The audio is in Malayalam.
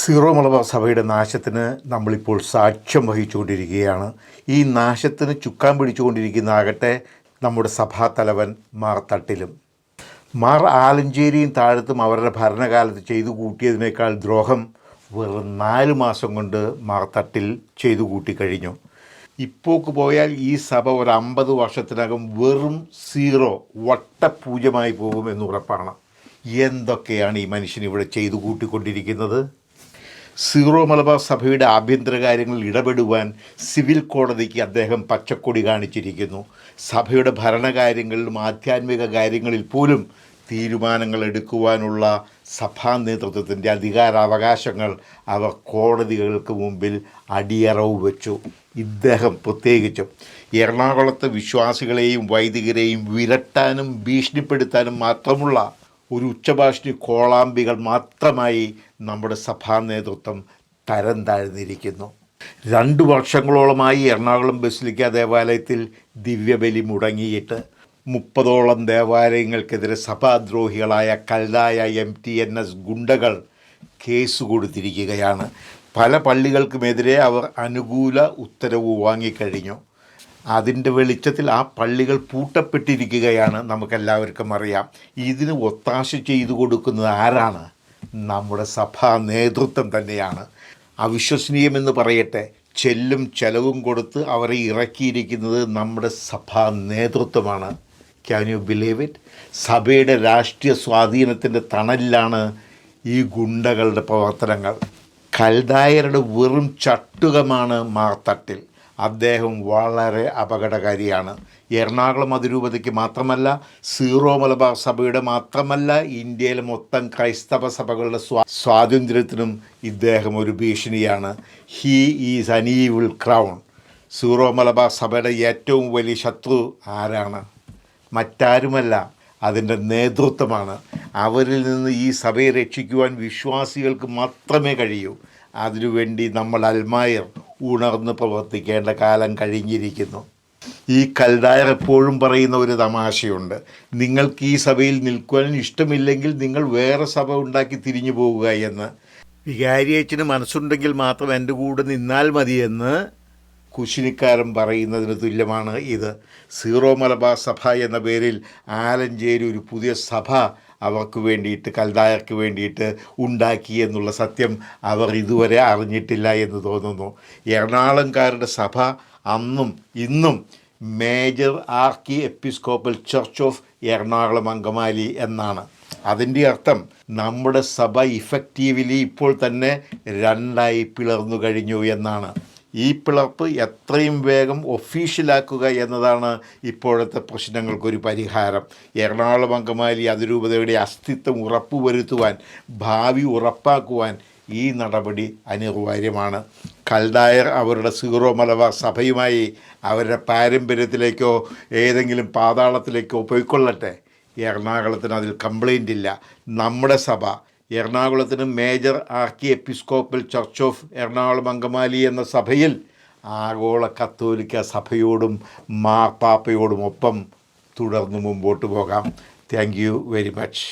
സീറോ മലബാർ സഭയുടെ നാശത്തിന് നമ്മളിപ്പോൾ സാക്ഷ്യം വഹിച്ചുകൊണ്ടിരിക്കുകയാണ്. ഈ നാശത്തിന് ചുക്കാൻ പിടിച്ചുകൊണ്ടിരിക്കുന്ന ആകട്ടെ നമ്മുടെ സഭാതലവൻ മാർ തട്ടിലും. മാർ ആലഞ്ചേരിയും താഴത്തും അവരുടെ ഭരണകാലത്ത് ചെയ്തു കൂട്ടിയതിനേക്കാൾ ദ്രോഹം വെറും നാല് മാസം കൊണ്ട് മാർ തട്ടിൽ ചെയ്തു കൂട്ടിക്കഴിഞ്ഞു ഇപ്പോക്ക് പോയാൽ ഈ സഭ ഒരു അമ്പത് വർഷത്തിനകം വെറും സീറോ വട്ടപൂജ്യമായി പോകുമെന്ന് ഉറപ്പാണ്. എന്തൊക്കെയാണ് ഈ മനുഷ്യൻ ഇവിടെ ചെയ്തു കൂട്ടിക്കൊണ്ടിരിക്കുന്നത്? സീറോ മലബാർ സഭയുടെ ആഭ്യന്തര കാര്യങ്ങളിൽ ഇടപെടുവാൻ സിവിൽ കോടതിക്ക് അദ്ദേഹം പച്ചക്കൊടി കാണിച്ചിരിക്കുന്നു. സഭയുടെ ഭരണകാര്യങ്ങളിലും ആധ്യാത്മിക കാര്യങ്ങളിൽ പോലും തീരുമാനങ്ങൾ എടുക്കുവാനുള്ള സഭാ നേതൃത്വത്തിന്റെ അധികാരാവകാശങ്ങൾ അവർ കോടതികൾക്ക് മുമ്പിൽ അടിയറവ് വെച്ചു. ഇദ്ദേഹം പ്രത്യേകിച്ചും എറണാകുളത്തെ വിശ്വാസികളെയും വൈദികരെയും വിരട്ടാനും ഭീഷണിപ്പെടുത്താനും മാത്രമുള്ള ഒരു ഉച്ചഭാഷിണി കോളാമ്പികൾ മാത്രമായി നമ്മുടെ സഭാ നേതൃത്വം തരം താഴ്ന്നിരിക്കുന്നു രണ്ടു വർഷങ്ങളോളമായി എറണാകുളം ബസിലിക്ക ദേവാലയത്തിൽ ദിവ്യബലി മുടങ്ങിയിട്ട് മുപ്പതോളം ദേവാലയങ്ങൾക്കെതിരെ സഭാദ്രോഹികളായ കല്ലായ എം ടി എൻ എസ് ഗുണ്ടകൾ കേസ് കൊടുത്തിരിക്കുകയാണ്. പല പള്ളികൾക്കുമെതിരെ അവർ അനുകൂല ഉത്തരവ് വാങ്ങിക്കഴിഞ്ഞു. അതിന്റെ വെളിച്ചത്തിൽ ആ പള്ളികൾ പൂട്ടപ്പെട്ടിരിക്കുകയാണ് നമുക്കെല്ലാവർക്കും അറിയാം. ഇതിന് ഒത്താശ ചെയ്തു കൊടുക്കുന്നത് ആരാണ്? നമ്മുടെ സഭാ നേതൃത്വം തന്നെയാണ്. അവിശ്വസനീയമെന്ന് പറയട്ടെ ചെല്ലും ചെലവും കൊടുത്ത് അവരെ ഇറക്കിയിരിക്കുന്നത് നമ്മുടെ സഭാ നേതൃത്വമാണ്. ക്യാൻ യു ബിലീവ് ഇറ്റ് സഭയുടെ രാഷ്ട്രീയ സ്വാധീനത്തിന്റെ തണലിലാണ് ഈ ഗുണ്ടകളുടെ പ്രവർത്തനങ്ങൾ. കൽദായരുടെ വെറും ചട്ടുകമാണ് മാർത്തട്ടിൽ. അദ്ദേഹം വളരെ അപകടകാരിയാണ്. എറണാകുളം അതിരൂപതയ്ക്ക് മാത്രമല്ല സീറോ മലബാർ സഭയുടെ മാത്രമല്ല ഇന്ത്യയിലെ മൊത്തം ക്രൈസ്തവ സഭകളുടെ സ്വാ സ്വാതന്ത്ര്യത്തിനും ഇദ്ദേഹം ഒരു ഭീഷണിയാണ്. He is an evil crown Syro Malabar സഭയുടെ ഏറ്റവും വലിയ ശത്രു ആരാണ്? മറ്റാരുമല്ല അതിന്റെ നേതൃത്വമാണ്. അവരിൽ നിന്ന് ഈ സഭയെ രക്ഷിക്കുവാൻ വിശ്വാസികൾക്ക് മാത്രമേ കഴിയൂ. അതിനുവേണ്ടി നമ്മൾ അൽമായർ ഉണർന്ന് പ്രവർത്തിക്കേണ്ട കാലം കഴിഞ്ഞിരിക്കുന്നു. ഈ കൽദായർ എപ്പോഴും പറയുന്ന ഒരു തമാശയുണ്ട്. നിങ്ങൾക്ക് ഈ സഭയിൽ നിൽക്കുവാൻ ഇഷ്ടമില്ലെങ്കിൽ നിങ്ങൾ വേറെ സഭ ഉണ്ടാക്കി തിരിഞ്ഞു പോകുക എന്ന്. വികാരിയച്ചന് മനസ്സുണ്ടെങ്കിൽ മാത്രം എന്റെ കൂടെ നിന്നാൽ മതിയെന്ന് കുശിനിക്കാരൻ പറയുന്നതിന് തുല്യമാണ് ഇത്. സീറോ മലബാർ സഭ എന്ന പേരിൽ ആലഞ്ചേരി ഒരു പുതിയ സഭ അവർക്ക് വേണ്ടിയിട്ട് കൽദായർക്ക് വേണ്ടിയിട്ട് ഉണ്ടാക്കി എന്നുള്ള സത്യം അവർ ഇതുവരെ അറിഞ്ഞിട്ടില്ല എന്ന് തോന്നുന്നു. എറണാകുളംകാരുടെ സഭ അന്നും ഇന്നും major archiepiscopal church of Ernakulam Angamaly എന്നാണ്. അതിന്റെ അർത്ഥം നമ്മുടെ സഭ ഇഫക്റ്റീവ്ലി ഇപ്പോൾ തന്നെ രണ്ടായി പിളർന്നു കഴിഞ്ഞു എന്നാണ്. ഈ പിളർപ്പ് എത്രയും വേഗം ഒഫീഷ്യലാക്കുക എന്നതാണ് ഇപ്പോഴത്തെ പ്രശ്നങ്ങൾക്കൊരു പരിഹാരം. എറണാകുളം അങ്കമാലി അതിരൂപതയുടെ അസ്തിത്വം ഉറപ്പുവരുത്തുവാൻ ഭാവി ഉറപ്പാക്കുവാൻ ഈ നടപടി അനിവാര്യമാണ്. കൽദായർ അവരുടെ സീറോ മലബാർ സഭയുമായി അവരുടെ പാരമ്പര്യത്തിലേക്കോ ഏതെങ്കിലും പാതാളത്തിലേക്കോ പോയിക്കൊള്ളട്ടെ? എറണാകുളത്തിന് അതിൽ കംപ്ലൈന്റ് ഇല്ല. നമ്മുടെ സഭ എറണാകുളത്തിന് major archiepiscopal church of Ernakulam Angamaly എന്ന സഭയിൽ ആഗോള കത്തോലിക്ക സഭയോടും മാർപ്പാപ്പയോടും ഒപ്പം തുടർന്ന് മുമ്പോട്ട് പോകാം. Thank you very much